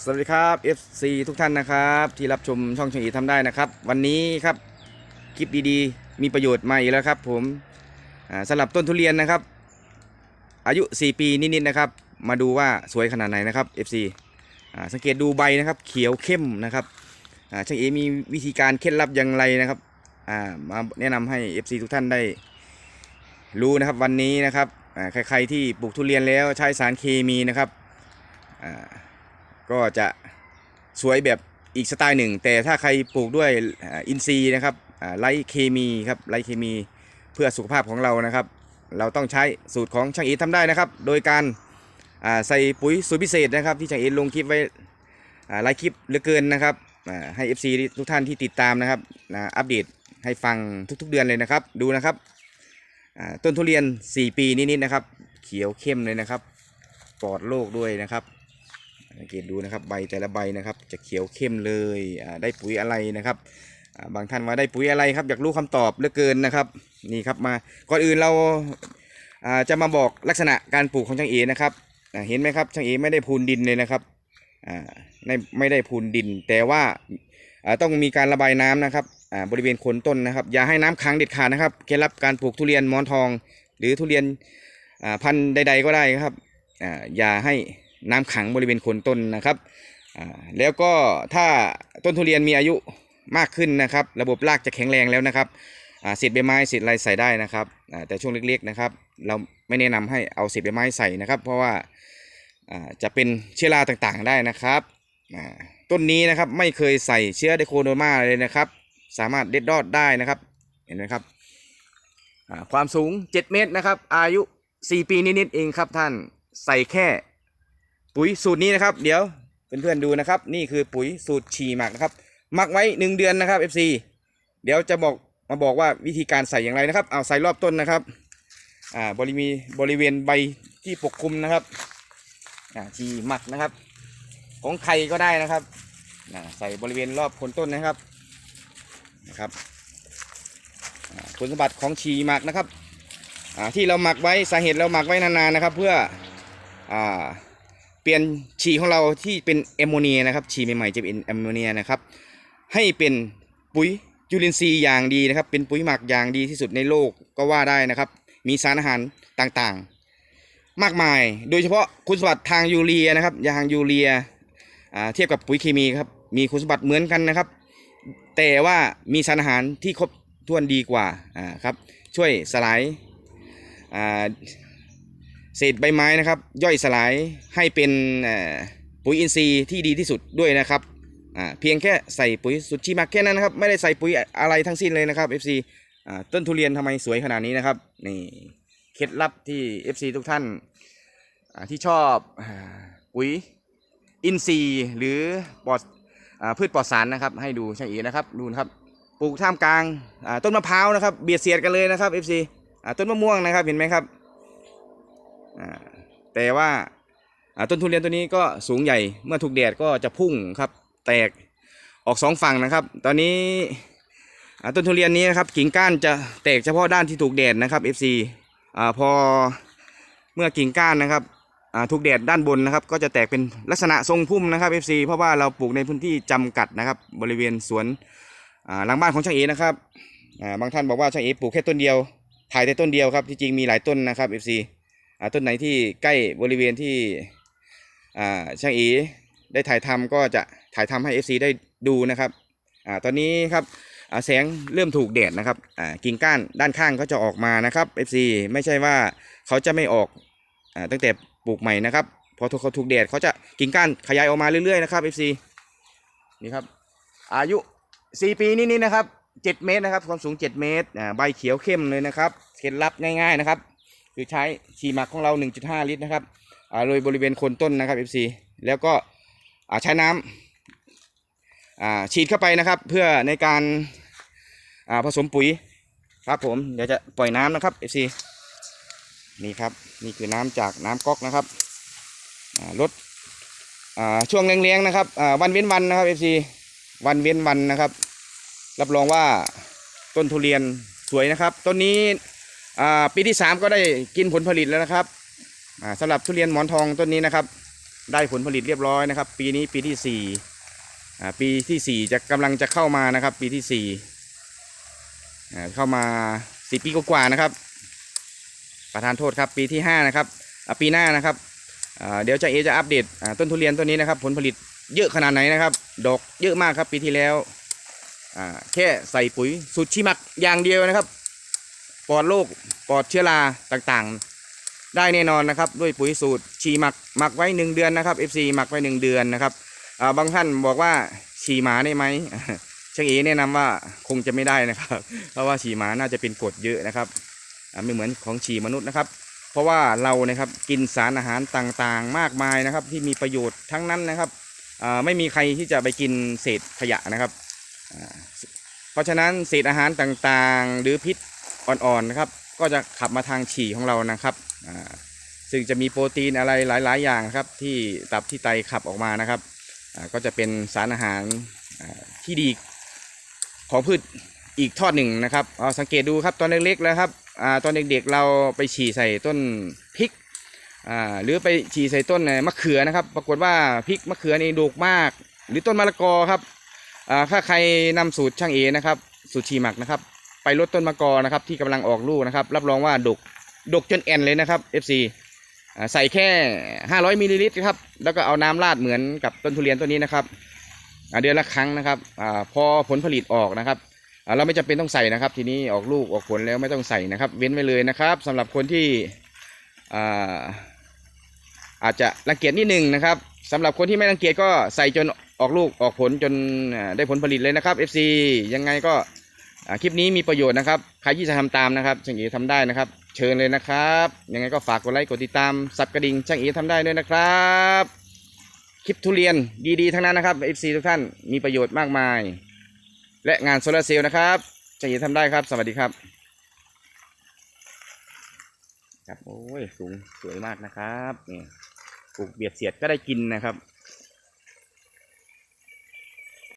สวัสดีครับ FC ทุกท่านนะครับ ที่รับชมช่องชงอีทำได้นะครับ วันนี้ครับคลิปดีๆ มีประโยชน์มาอีกแล้วครับ ผมอ่าสำหรับต้นทุเรียนนะครับ อายุ 4 ปีนิดๆนะครับ มาดูว่าสวยขนาดไหนนะครับ FC สังเกตดูใบนะครับ เขียวเข้มนะครับช่างเอมีวิธีการเคล็ดลับอย่างไรนะครับมาแนะนำให้ FC ทุกท่านได้ รู้นะครับวันนี้นะครับใครๆที่ปลูกทุเรียนแล้วใช้สารเคมีนะครับ ก็จะสวยแบบอีกสไตล์หนึ่ง แต่ถ้าใครปลูกด้วยอินทรีย์นะครับไร้เคมีครับไร้เคมีเพื่อสุขภาพของเรานะครับ เราต้องใช้สูตรของช่างอีททำได้นะครับ โดยการใส่ปุ๋ยสูตรพิเศษนะครับ ที่ช่างอีทลงคลิปไว้อ่าหลคลิปเหลือเกินนะครับให้ FC ทุกท่านที่ติดตามนะครับอัปเดตให้ฟังทุกๆเดือนเลยนะครับ ดูนะครับต้นทุเรียน 4 ปีนิดๆนะครับ เขียวเข้มเลยนะครับปลอดโรคด้วยนะครับ สังเกตดูนะครับใบแต่ละใบนะครับ จะเขียวเข้มเลยได้ปุ๋ยอะไรนะครับบางท่านว่าได้ปุ๋ยอะไรครับอยากรู้คำตอบเหลือเกินนะครับนี่ครับมาก่อนอื่นเราจะมาบอกลักษณะการปลูกของช่างเอนะครับเห็นไหมครับช่างเอไม่ได้พูนดินเลยนะครับไม่ได้พูนดิน แต่ว่าต้องมีการระบายน้ำนะครับบริเวณโคนต้นนะครับ อย่าให้น้ำค้างเด็ดขาดนะครับเคล็ดลับการปลูกทุเรียนมอนทอง หรือทุเรียนพันธุ์ใด ๆ ก็ได้ครับอย่าให้ น้ำขังบริเวณโคนต้นนะครับแล้วก็ถ้าต้นทุเรียนมีอายุมากขึ้นนะครับ ระบบรากจะแข็งแรงแล้วนะครับเศษใบไม้เศษอะไรใส่ได้นะครับแต่ช่วงเล็กๆนะครับ เราไม่แนะนำให้เอาเศษใบไม้ใส่นะครับ เพราะว่าจะเป็นเชื้อราต่างๆได้นะครับต้นนี้นะครับไม่เคยใส่เชื้อไดโคโดมาเลยนะครับ สามารถเด็ดรอดได้นะครับเห็นไหมครับความสูง 7 เมตรนะครับ อายุ 4 ปีนิดๆเองครับท่านใส่แค่ ปุ๋ยสูตรนี้นะครับ เดี๋ยวเพื่อนๆดูนะครับ นี่คือปุ๋ยสูตรฉี่หมักนะครับหมักไว้หนึ่งเดือนนะครับ FC เดี๋ยวจะบอกมาบอกว่าวิธีการใส่อย่างไรนะครับ เอาใส่รอบต้นนะครับอ่าบริมีบริเวณใบที่ปกคลุมนะครับอ่าฉี่หมักนะครับ ของใครก็ได้นะครับใส่บริเวณรอบโคนต้นนะครับนะครับคุณสมบัติของฉี่หมักนะครับอ่าที่เราหมักไว้สาเหตุเราหมักไว้นานๆนะครับ เพื่ออ่า เปลี่ยนฉี่ของเราที่เป็นแอมโมเนียนะครับฉี่ใหม่ๆจะเป็นแอมโมเนียนะครับให้เป็นปุ๋ยจุลินทรีย์อย่างดีนะครับ เป็นปุ๋ยหมักอย่างดีที่สุดในโลกก็ว่าได้นะครับ มีสารอาหารต่างๆ มากมาย โดยเฉพาะคุณสมบัติทางยูเรียนะครับยางยูเรียเทียบกับปุ๋ยเคมีครับมีคุณสมบัติเหมือนกันนะครับ แต่ว่ามีสารอาหารที่ครบถ้วนดีกว่าอ่าครับช่วยสลายอ่า เศษใบไม้นะครับ ย่อยสลายให้เป็นปุ๋ยอินทรีย์ที่ดีที่สุดด้วยนะครับเพียงแค่ใส่ปุ๋ยสุดชีมักแค่นั้นนะครับไม่ได้ใส่ปุ๋ยอะไรทั้งสิ้นเลยนะครับ FC อต้นทุเรียนทำไมสวยขนาดนี้นะครับนี่เคล็ดลับที่ FC ทุกท่านที่ชอบปุ๋ยอินทรีย์หรือปลอดอพืชปลอดสารนะครับ ให้ดูช่างเอนะครับดูนะครับปลูกท่ามกลางต้นมะพร้าวนะครับ เบียดเสียดกันเลยนะครับ FC ต้นมะม่วงนะครับเห็นไหมครับ แต่ว่าต้นทุเรียนตัวนี้ก็สูงใหญ่เมื่อถูกแดดก็จะพุ่งครับ แตกออกสองฝั่งนะครับ ตอนนี้ต้นทุเรียนนี้นะครับกิ่งก้านจะแตกเฉพาะด้านที่ถูกแดดนะครับ FC อ่าพอเมื่อกิ่งก้านนะครับอ่าถูกแดดด้านบนนะครับ ก็จะแตกเป็นลักษณะทรงพุ่มนะครับ FC เพราะว่าเราปลูกในพื้นที่จำกัดนะครับ บริเวณสวนอ่าหลังบ้านของช่างเอนะครับอ่าบางท่านบอกว่าช่างเอปลูกแค่ต้นเดียวถ่ายแต่ต้นเดียวครับที่จริงมีหลายต้นนะครับ FC ต้นไหนที่ใกล้บริเวณที่ช่างอีได้ถ่ายทำก็จะถ่ายทำให้ FC ได้ดูนะครับอตอนนี้ครับแสงเริ่มถูกแดดนะครับกิ่งก้านด้านข้างก็จะออกมานะครับ FC ไม่ใช่ว่าเขาจะไม่ออกอตั้งแต่ปลูกใหม่นะครับพอเขาถูกแดดเขาจะกิ่งก้านขยายออกมาเรื่อยๆนะครับ FC นี่ครับอายุ 4 ปีนี่นี่นะครับ 7 เมตรนะครับความสูง 7 เมตรใบเขียวเข้มเลยนะครับเคล็ดลับง่ายๆนะครับ คือใช้ฉีหมักของเรา 1.5 ลิตรนะครับอ่าโดยบริเวณโคนต้นนะครับ FC แล้วก็อ่าใช้น้ำอ่าฉีดเข้าไปนะครับ เพื่อในการอ่าผสมปุ๋ยครับผมเดี๋ยวจะปล่อยน้ำนะครับ FC นี่ครับนี่คือน้ำจากน้ำก๊อกนะครับอ่าลดอ่าช่วงแรงๆนะครับอ่าวันเว้นวันนะครับ FC วันเว้นวันนะครับ รับรองว่าต้นทุเรียนสวยนะครับ ต้นนี้ ปีที่สามก็ได้กินผลผลิตแล้วนะครับอ่าสำหรับทุเรียนหมอนทองต้นนี้นะครับ ได้ผลผลิตเรียบร้อยนะครับ ปีนี้ปีที่สี่ปีที่สี่จะกำลังจะเข้ามานะครับ ปีที่สี่เข้ามาสี่ปีกว่าๆนะครับ ประธานโทษครับปีที่ห้านะครับปีหน้านะครับเดี๋ยวจะเอจะอัปเดตต้นทุเรียนต้นนี้นะครับ ผลผลิตเยอะขนาดไหนนะครับ ดอกเยอะมากครับปีที่แล้วแค่ใส่ปุ๋ยสูตรชีหมักอย่างเดียวนะครับ ลอดโรคปลอดเชื้อราต่างๆ ได้แน่นอนนะครับ ด้วยปุ๋ยสูตรชีหมักหมักไว้หนึ่งเดือนนะครับ FC หมักไว้หนึ่งเดือนนะครับบางท่านบอกว่าฉีหมาได้ไหมช่างเอแนะนำว่าคงจะไม่ได้นะครับ เพราะว่าฉีหมาน่าจะเป็นกรดเยอะนะครับไม่เหมือนของฉีมนุษย์นะครับ เพราะว่าเรานะครับกินสารอาหารต่างๆ มากมายนะครับ ที่มีประโยชน์ทั้งนั้นนะครับไม่มีใครที่จะไปกินเศษขยะนะครับ เพราะฉะนั้นเศษอาหารต่างๆ หรือพิษ อ่อนๆนะครับ ก็จะขับมาทางฉี่ของเรานะครับซึ่งจะมีโปรตีนอะไรหลาย ๆ อย่างครับ ที่ตับที่ไตขับออกมานะครับก็จะเป็นสารอาหารที่ดีของพืชอีกทอดหนึ่งนะครับเอาสังเกตดูครับตอนเล็กๆแล้วครับอตอนเด็กๆเราไปฉี่ใส่ต้นพริกหรือไปฉี่ใส่ต้นมะเขือนะครับ ปรากฏว่าพริกมะเขือนี่ดกมาก หรือต้นมะละกอครับถ้าใครนำสูตรช่างเอนะครับ สูตรฉี่หมักนะครับ ไปลดต้นมะกอนะครับที่กำลังออกลูกนะครับ รับรองว่าดกดกจนแอนเลยนะครับ FC ใส่แค่ 500มิลลิลิตรครับแล้วก็เอาน้ำราดเหมือนกับต้นทุเรียนต้นนี้นะครับเดือนละครั้งนะครับอพอผลผลิตออกนะครับเราไม่จำเป็นต้องใส่นะครับ ทีนี้ออกลูกออกผลแล้วไม่ต้องใส่นะครับ เว้นไว้เลยนะครับสำหรับคนที่อาอาจจะรังเกียจนิดหนึ่งนะครับสำหรับคนที่ไม่รังเกียจก็ใส่จนออกลูกออกผลจนได้ผลผลิตเลยนะครับ FC ยังไงก็ คลิปนี้มีประโยชน์นะครับ ใครที่จะทำตามนะครับช่างเอ๋ทำได้นะครับ เชิญเลยนะครับ ยังไงก็ฝากกดไลค์กดติดตามสับกระดิ่งช่างเอ๋ทำได้ด้วยนะครับ คลิปทุเรียนดีๆทั้งนั้นนะครับ FC ทุกท่านมีประโยชน์มากมาย และงานโซลาร์เซลล์นะครับช่างเอ๋ทำได้ครับ สวัสดีครับครับโอ้ยสูงสวยมากนะครับนี่ปลูกเบียดเสียดก็ได้กินนะครับ